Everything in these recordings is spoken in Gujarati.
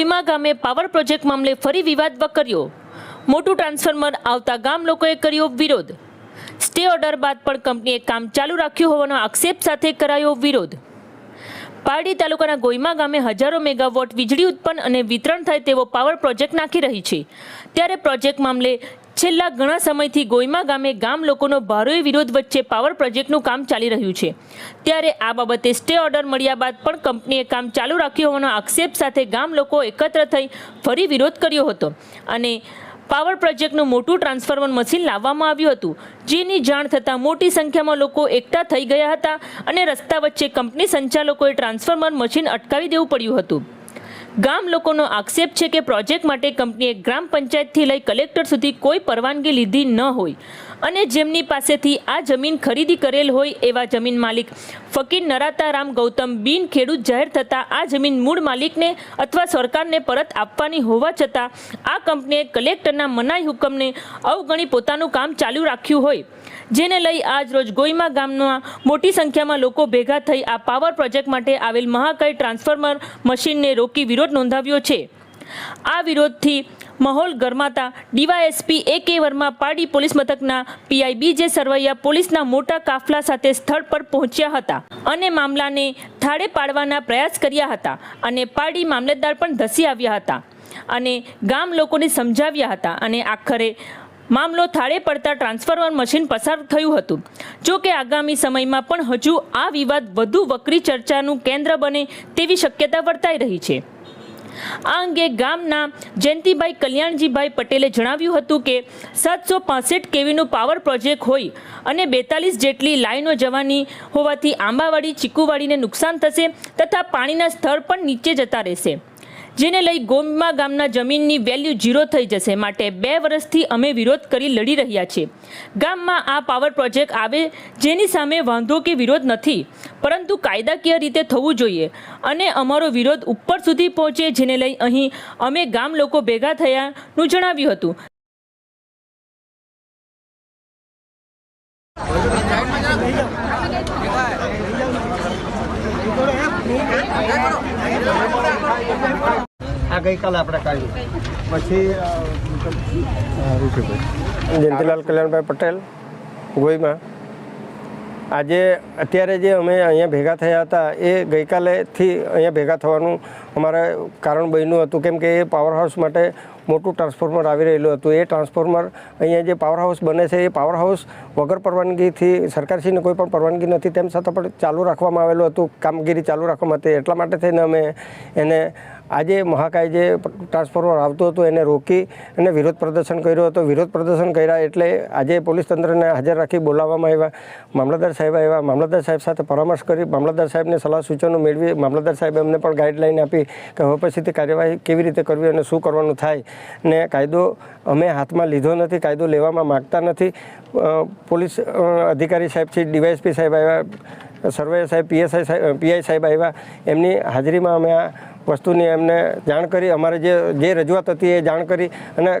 ભીમા ગામે પાવર પ્રોજેક્ટ મામલે ફરી વિવાદ વકર્યો. મોટું ટ્રાન્સફોર્મર આવતા ગામ લોકોએ કર્યો વિરોધ. સ્ટે ઓર્ડર બાદ પણ કંપનીએ કામ ચાલુ રાખ્યું હોવાનો આક્ષેપ સાથે કરાયો વિરોધ. પારડી તાલુકાના ગોઈમા ગામે હજારો મેગાવોટ વીજળી ઉત્પન્ન અને વિતરણ થાય તેવો પાવર પ્રોજેક્ટ નાખી રહી છે. ત્યારે પ્રોજેક્ટ મામલે છેલ્લા ઘણા સમયથી ગોઈમા ગામે ગામ લોકોનો ભારોય વિરોધ વચ્ચે પાવર પ્રોજેક્ટનું કામ ચાલી રહ્યું છે. ત્યારે આ બાબતે સ્ટે ઓર્ડર મળ્યા બાદ પણ કંપનીએ કામ ચાલુ રાખ્યું હોવાનો આક્ષેપ સાથે ગામ લોકો એકત્ર થઈ ફરી વિરોધ કર્યો હતો. અને પાવર પ્રોજેક્ટનું મોટું ટ્રાન્સફોર્મર મશીન લાવવામાં આવ્યું હતું, જેની જાણ થતાં મોટી સંખ્યામાં લોકો એકઠા થઈ ગયા હતા અને રસ્તા વચ્ચે કંપની સંચાલકોએ ટ્રાન્સફોર્મર મશીન અટકાવી દેવું પડ્યું હતું. ગામ લોકોનો આક્ષેપ છે કે પ્રોજેક્ટ માટે કંપનીએ ગ્રામ પંચાયતથી લઈ કલેક્ટર સુધી કોઈ પરવાનગી લીધી ન હોય. અને જેમની પાસેથી આ જમીન ખરીદી કરેલ હોય એવા જમીન માલિક. ફકીર નરાતારામ ગૌતમ બિન ખેડૂત જાહેર થતાં આ જમીન મૂળ માલિકને અથવા સરકારને પરત આપવાની હોવા છતાં, આ કંપનીએ કલેક્ટરના મનાઈ હુકમને અવગણી પોતાનું કામ ચાલુ રાખ્યું હોય. જેને લઈ આજ રોજ ગોઈમા ગામમાં મોટી સંખ્યામાં લોકો ભેગા થઈ આ પાવર પ્રોજેક્ટ માટે આવેલ મહાકાય ટ્રાન્સફોર્મર મશીનને રોકી વિરોધ નોંધાવ્યો છે. આ વિરોધથી માહોલ ગરમાતા ડીવાયએસપી એ કે વર્મા પાડી પોલીસ મથકના પીઆઈ બી જે સરવૈયા પોલીસના મોટા કાફલા સાથે સ્થળ પર પહોંચ્યા હતા અને મામલાને થાળે પાડવાના પ્રયાસ કર્યા હતા અને પાડી મામલતદાર પણ ધસી આવ્યા હતા અને ગામ લોકોને સમજાવ્યા હતા અને આખરે મામલો થાળે પડતા ટ્રાન્સફોર્મર મશીન પસાર થયું હતું. જો કે આગામી સમયમાં પણ હજુ આ વિવાદ વધુ વકરી ચર્ચાનું કેન્દ્ર બને તેવી શક્યતા વર્તાઈ રહી છે. આ અંગે ગામના જયંતિભાઈ કલ્યાણજીભાઈ પટેલે જણાવ્યું હતું કે સાતસો પાસઠ કેવીનું પાવર પ્રોજેક્ટ હોય અને બેતાલીસ જેટલી લાઈનો જવાની હોવાથી આંબાવાડી, ચીકુવાડીને નુકસાન થશે તથા પાણીના સ્તર પણ નીચે જતા રહેશે. જેને લઈ ગોમા ગામના જમીનની વેલ્યુ ઝીરો થઈ જશે માટે બે વર્ષથી અમે વિરોધ કરી લડી રહ્યા છીએ. ગામમાં આ પાવર પ્રોજેક્ટ આવે જેની સામે વાંધો કે વિરોધ નથી, પરંતુ કાયદાકીય રીતે થવું જોઈએ અને અમારો વિરોધ ઉપર સુધી પહોંચે જેને લઈ અહીં અમે ગામ લોકો ભેગા થયાનું જણાવ્યું હતું. આ ગઈકાલે આપણે કાઢ્યું. પછી જયંતિલાલ કલ્યાણભાઈ પટેલ ગોઈમાં. આજે અત્યારે જે અમે અહીંયા ભેગા થયા હતા, એ ગઈકાલેથી અહીંયા ભેગા થવાનું અમારે કારણ બન્યું હતું. કેમ કે એ પાવર હાઉસ માટે મોટું ટ્રાન્સફોર્મર આવી રહેલું હતું. એ ટ્રાન્સફોર્મર અહીંયા જે પાવર હાઉસ બને છે, એ પાવર હાઉસ વગર પરવાનગીથી સરકારશ્રીને કોઈ પણ પરવાનગી નથી. તેમ છતાં પણ ચાલુ રાખવામાં આવેલું હતું. કામગીરી ચાલુ રાખવામાં હતી એટલા માટે થઈને અમે એને આજે મહાકાય જે ટ્રાન્સફોર્મર આવતું હતું એને રોકી અને વિરોધ પ્રદર્શન કર્યો હતો. વિરોધ પ્રદર્શન કર્યા એટલે આજે પોલીસ તંત્રને હાજર રાખી બોલાવવામાં આવ્યા. મામલતદાર સાહેબ આવ્યા. મામલતદાર સાહેબ સાથે પરામર્શ કરી મામલતદાર સાહેબને સલાહ સૂચનો મેળવી. મામલતદાર સાહેબે અમને પણ ગાઈડલાઈન આપી કે હવે પછીથી કાર્યવાહી કેવી રીતે કરવી અને શું કરવાનું થાય. ને કાયદો અમે હાથમાં લીધો નથી. કાયદો લેવામાં માગતા નથી. પોલીસ અધિકારી સાહેબ છે, ડીવાયએસપી સાહેબ આવ્યા. સર્વે સાહેબ પીએસઆઈ સાહેબ પીઆઈ સાહેબ આવ્યા. એમની હાજરીમાં અમે આ વસ્તુની એમને જાણ કરી, અમારે જે જે રજૂઆત હતી એ જાણ કરી અને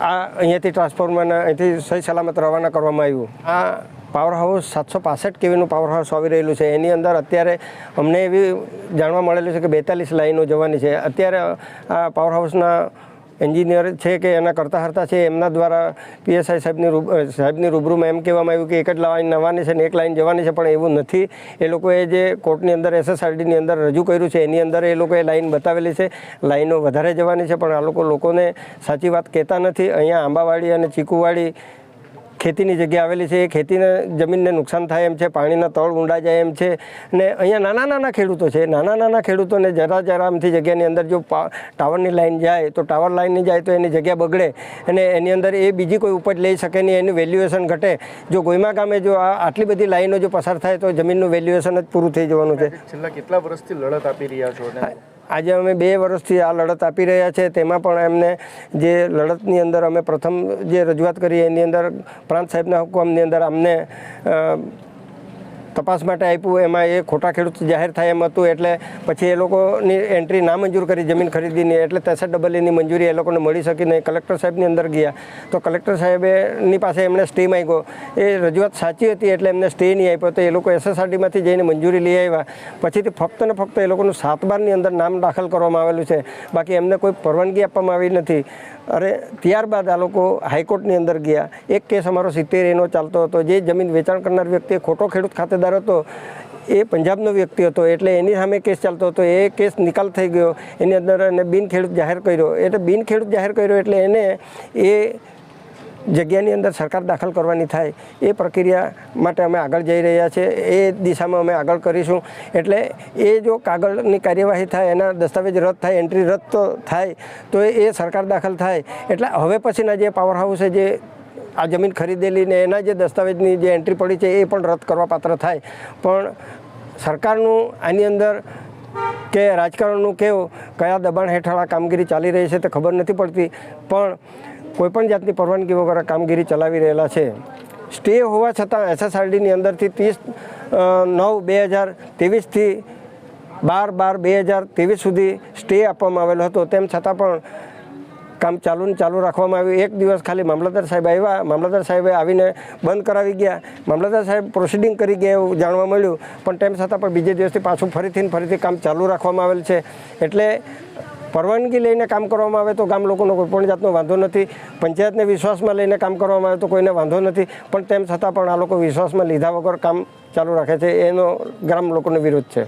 આ અહીંયાથી ટ્રાન્સફોર્મરને અહીંથી સહી સલામત રવાના કરવામાં આવ્યું. આ પાવર હાઉસ સાતસો પાસઠ કેવીનું પાવર હાઉસ આવી રહેલું છે. એની અંદર અત્યારે અમને એવી જાણવા મળેલું છે કે બેતાલીસ લાઈનો જવાની છે. અત્યારે આ પાવર હાઉસના એન્જિનિયર છે કે એના કરતા હરતા છે, એમના દ્વારા પીએસઆઈ સાહેબની સાહેબની રૂબરૂમાં એમ કહેવામાં આવ્યું કે એક જ લાઈન નવાની છે ને એક લાઈન જવાની છે, પણ એવું નથી. એ લોકોએ જે કોર્ટની અંદર, એસએસઆરડીની અંદર રજૂ કર્યું છે, એની અંદર એ લોકોએ લાઈન બતાવેલી છે. લાઈનો વધારે જવાની છે, પણ આ લોકો લોકોને સાચી વાત કહેતા નથી. અહીંયા આંબાવાડી અને ચીકુવાડી ખેતીની જગ્યા આવેલી છે. એ ખેતીને જમીનને નુકસાન થાય એમ છે, પાણીના તળ ઊંડા જાય એમ છે ને અહીંયા નાના નાના ખેડૂતો છે. નાના નાના ખેડૂતોને જરા જરા આમથી જગ્યાની અંદર જો ટાવરની લાઈન જાય તો ટાવર લાઈનની જાય તો એની જગ્યા બગડે અને એની અંદર એ બીજી કોઈ ઉપજ લઈ શકે નહીં, એનું વેલ્યુએશન ઘટે. જો ગોઈમા ગામે જો આ આટલી બધી લાઈનો જો પસાર થાય તો જમીનનું વેલ્યુએશન જ પૂરું થઈ જવાનું છે. છેલ્લા કેટલા વર્ષથી લડત આપી રહ્યા છો આજે અમે બે વર્ષથી આ લડત આપી રહ્યા છે. તેમાં પણ એમને જે લડતની અંદર અમે પ્રથમ જે રજૂઆત કરી, એની અંદર પ્રાંત સાહેબના હુકમની અંદર અમને તપાસ માટે આપ્યું, એમાં એ ખોટા ખેડૂત જાહેર થાય એમ હતું, એટલે પછી એ લોકોની એન્ટ્રી ના મંજૂર કરી જમીન ખરીદીની, એટલે ત્રેસઠ ડબલ એની મંજૂરી એ લોકોને મળી શકી નહીં. કલેક્ટર સાહેબની અંદર ગયા. તો કલેક્ટર સાહેબની પાસે એમણે સ્ટે માંગ્યો. એ રજૂઆત સાચી હતી, એટલે એમને સ્ટે નહીં આપ્યો. તો એ લોકો એસએસઆરડીમાંથી જઈને મંજૂરી લઈ આવ્યા. પછીથી ફક્ત ને ફક્ત એ લોકોનું સાત બારની અંદર નામ દાખલ કરવામાં આવેલું છે. બાકી એમને કોઈ પરવાનગી આપવામાં આવી નથી. અરે, ત્યારબાદ આ લોકો હાઈકોર્ટની અંદર ગયા. એક કેસ અમારો સિત્તેર એનો ચાલતો હતો. જે જમીન વેચાણ કરનાર વ્યક્તિ ખોટો ખેડૂત ખાતેદાર હતો એ પંજાબનો વ્યક્તિ હતો, એટલે એની સામે કેસ ચાલતો હતો, એ કેસ નિકાલ થઈ ગયો, એની અંદર એને બિનખેડૂત જાહેર કર્યો, એટલે બિનખેડૂત જાહેર કર્યો એટલે એને એ જગ્યાની અંદર સરકાર દાખલ કરવાની થાય, એ પ્રક્રિયા માટે અમે આગળ જઈ રહ્યા છે, એ દિશામાં અમે આગળ કરીશું, એટલે એ જો કાગળની કાર્યવાહી થાય, એના દસ્તાવેજ રદ થાય, એન્ટ્રી રદ તો થાય, તો એ સરકાર દાખલ થાય, એટલે હવે પછીના જે પાવર હાઉસે જે આ જમીન ખરીદેલી ને એના જે દસ્તાવેજની જે એન્ટ્રી પડી છે એ પણ રદ કરવા પાત્ર થાય. પણ સરકારનું આની અંદર કે રાજકારણનું કેવું કયા દબાણ હેઠળ આ કામગીરી ચાલી રહી છે તે ખબર નથી પડતી. પણ કોઈપણ જાતની પરવાનગી વગર કામગીરી ચલાવી રહેલા છે. સ્ટે હોવા છતાં એસએસઆરડીની અંદરથી ત્રીસ નવ બે હજાર ત્રેવીસથી બાર બાર બે હજાર ત્રેવીસ સુધી સ્ટે આપવામાં આવેલો હતો. તેમ છતાં પણ કામ ચાલુ ને ચાલુ રાખવામાં આવ્યું. એક દિવસ ખાલી મામલતદાર સાહેબ આવ્યા. મામલતદાર સાહેબે આવીને બંધ કરાવી ગયા. મામલતદાર સાહેબ પ્રોસિડિંગ કરી ગયા એવું જાણવા મળ્યું. પણ તેમ છતાં પણ બીજે દિવસથી પાછું ફરીથી ફરીથી કામ ચાલુ રાખવામાં આવેલ છે. એટલે પરવાનગી લઈને કામ કરવામાં આવે તો ગામ લોકોનો કોઈ પણ જાતનો વાંધો નથી. પંચાયતને વિશ્વાસમાં લઈને કામ કરવામાં આવે તો કોઈને વાંધો નથી. પણ તેમ છતાં પણ આ લોકો વિશ્વાસમાં લીધા વગર કામ ચાલુ રાખે છે. એનો ગ્રામ લોકોનો વિરોધ છે.